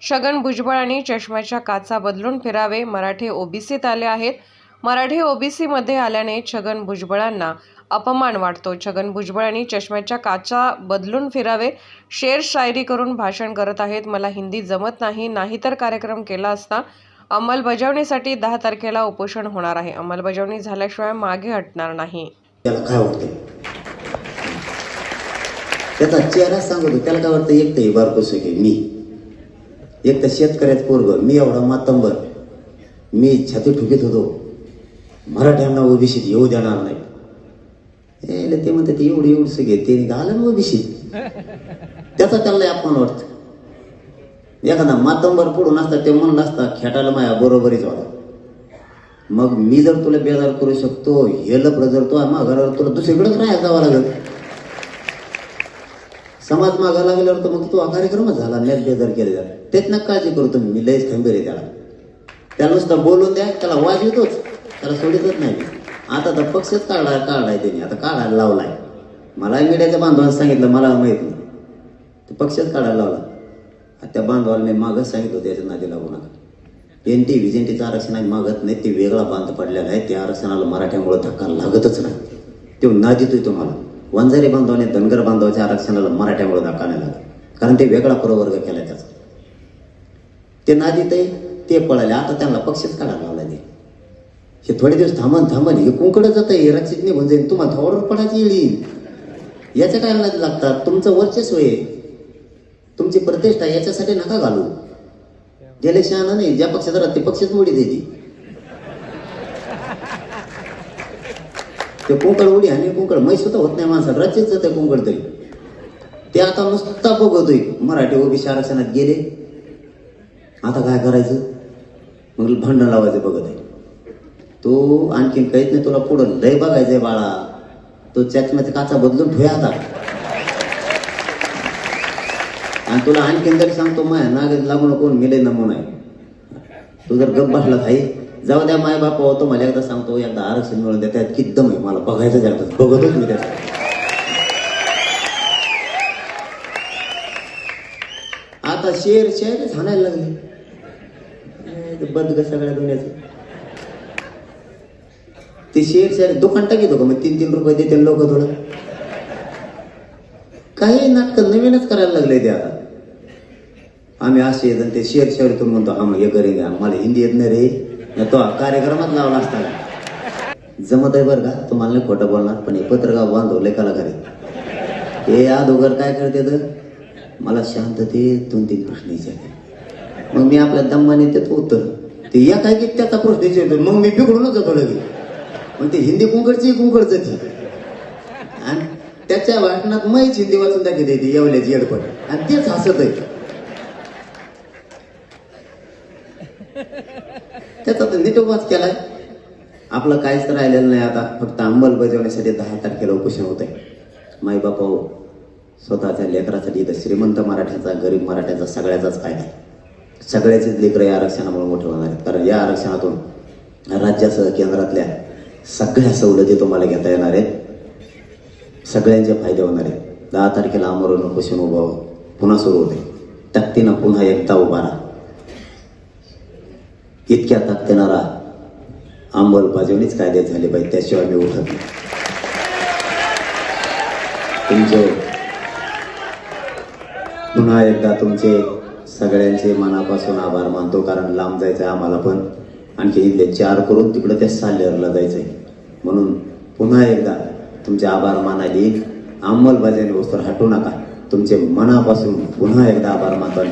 छगन भुजबळ आणि चष्म्याच्या काचा बदलून फिरावे मराठे ओबीसीत आले आहेत. मराठे ओबीसीमध्ये आल्याने छगन भुजबळांना अपमान वाटतो. छगन भुजबळ आणि चष्म्याच्या काचा बदलून फिरावे शेर शायरी करून भाषण करत आहेत. मला हिंदी जमत नाही नाहीतर कार्यक्रम केला असता अंमलबजावणीसाठी दहा तारखेला उपोषण होणार आहे. अंमलबजावणी झाल्याशिवाय मागे हटणार नाही. त्याला काय वाटते त्याचा चेहरा सांगतो त्याला काय वाटतं एक तर बारकोस मी. एक तर शेतकऱ्यात पोरग मी एवढा मातंबर. मी छाती ठुकीत होतो. मराठ्यांना ओबीसीत येऊ देणार नाही. यायला ते म्हणतात ते एवढी एवढी सगळे ते घालं ना ओबीसीत. त्याचा त्यांना अपमान वाटतं एखादा मातंबर पुढून असता ते म्हणलं असता खेटायला माया बरोबरीच होता मग मी जर तुला बेजार करू शकतो हे लपड जर तो माघारावर तुला दुसरीकडेच राहायला जावं लागेल. समाज मागा लागल्यावर तर मग तो कार्यक्रमच झाला नेट बेदर केले जात त्यात ना काळजी करू तुम्ही मी लयच खंबीर आहे त्याला. त्याला नुसतं बोलून द्या त्याला वाजवितोच त्याला सोडितच नाही आता तर पक्षच काढला काढलाय त्यांनी. आता काढायला लावलाय. मला मीडियाच्या बांधवांनी सांगितलं मला माहीत नाही. ते पक्षच काढायला लावला. त्या बांधवाला मी मागच सांगितलं त्याच्या नादी लागू नका. एन टी व्हिजेंटीचं आरक्षण आहे मागत नाही. ते वेगळा बांध पडलेला आहे. त्या आरक्षणाला मराठ्यामुळे धक्का लागतच नाही. तो नादीतोय तुम्हाला. वंजारी बांधवाने धनगर बांधवाच्या आरक्षणाला मराठ्यामुळे धक्का नाही लागला. कारण ते वेगळा प्रवर्ग केला त्याचा ते ना ते ते पळाले. आता त्यांना पक्षच काढायला लावला ते हे थोडे दिवस थांबन थांबन. हे कुंकडं जात आहे रक्षित निघून जाईल म्हणजे तुम्हाला थोडं पडायची येईल. याच्या काय नादी लागतात? तुमचं वर्चस्व आहे. तुमची प्रतिष्ठा याच्यासाठी नका घालू. गेले शहाणा नाही. ज्या पक्षात राहत ते पक्षच मोडी देते ते कुंकड उडी आणि कुंकड मै सुद्धा होत नाही माणसाला राज्याच ते कुंकड तरी. ते आता नुसता बघतोय. मराठी ओबीसी आरक्षणात गेले. आता काय करायचं? मग भांडण लावायचं बघत आहे. तो आणखीन काहीच नाही. तुला पुढं लय बघायचंय बाळा. तो चष्म्याचा काचा बदलून ठेवा आता. आणि तुला आणखीन तरी सांगतो माया नागेत लागू नको मिले नमून आहे. तू जर गप बसला भाई जाऊ द्या माय बापा होतो मला एकदा सांगतो एकदा आरक्षण मिळून द्या त्यात किती आहे मला बघायचं जास्त बघतोच मी त्यात आता शेर शेर हाणायला लागले. बंद ते सगळ्या दुनियाचं. ते शेर शेर दुकान टाकी का मग तीन तीन रुपये देते लोक थोडं. काही नाटक नवीनच करायला लागले ते आता. आम्ही असे येत ते शेअर शेअर म्हणतो आम्ही हे करेन आम्हाला हिंदी येत नाही रे. तो कार्यक्रमात लावला असता का? जमत आहे बरं का? तुम्हाला नाही खोटं बोलणार पण हे पत्रकार बांधवले कलाकार आहेत. हे दोघं काय करते तर? मला शांततेत दोन तीन प्रश्न विचारते. मग मी आपल्या दम्माने त्यात उत्तर ते या काय की त्याचा प्रश्न विचारतो मग मी बिघडूनच जातो लगे मग ते हिंदी कुंकडची कुंकडच ती आणि त्याच्या भाषणात मैच हिंदी वाचून दाखवते ती येवल्याची येडपट. आणि तेच हसत आहे. त्याचा तर नीटोपास केलाय. आपलं काहीच राहिलेलं नाही आता. फक्त अंमलबजावणीसाठी दहा तारखेला उपोषण होत आहे माई बापा हो, स्वतःच्या लेकरासाठी इथं श्रीमंत मराठ्याचा गरीब मराठ्याचा सगळ्याचाच फायदा आहे सगळ्याचेच लेकरं या आरक्षणामुळे मोठे होणार आहेत. कारण या आरक्षणातून राज्यासह केंद्रातल्या सगळ्या सवलती तुम्हाला घेता येणार आहेत. सगळ्यांचे फायदे होणार आहेत. दहा तारखेला अमरून उपोषण उभं हो. पुन्हा सुरू होते तक्तीनं पुन्हा एकदा उभा राहा. इतक्या ताकदीनं अंमलबजावणीच कायदे झाले पाहिजे त्याशिवाय मी उठत नाही. तुमचे पुन्हा एकदा तुमचे सगळ्यांचे मनापासून आभार मानतो कारण लांब जायचं आहे आम्हाला पण. आणखी इथले चार करून तिकडं त्या साल्हेरला जायचंय. म्हणून पुन्हा एकदा तुमचे आभार मानायला अंमलबजावणी वस्तू हटू नका. तुमचे मनापासून पुन्हा एकदा आभार मानतो आणि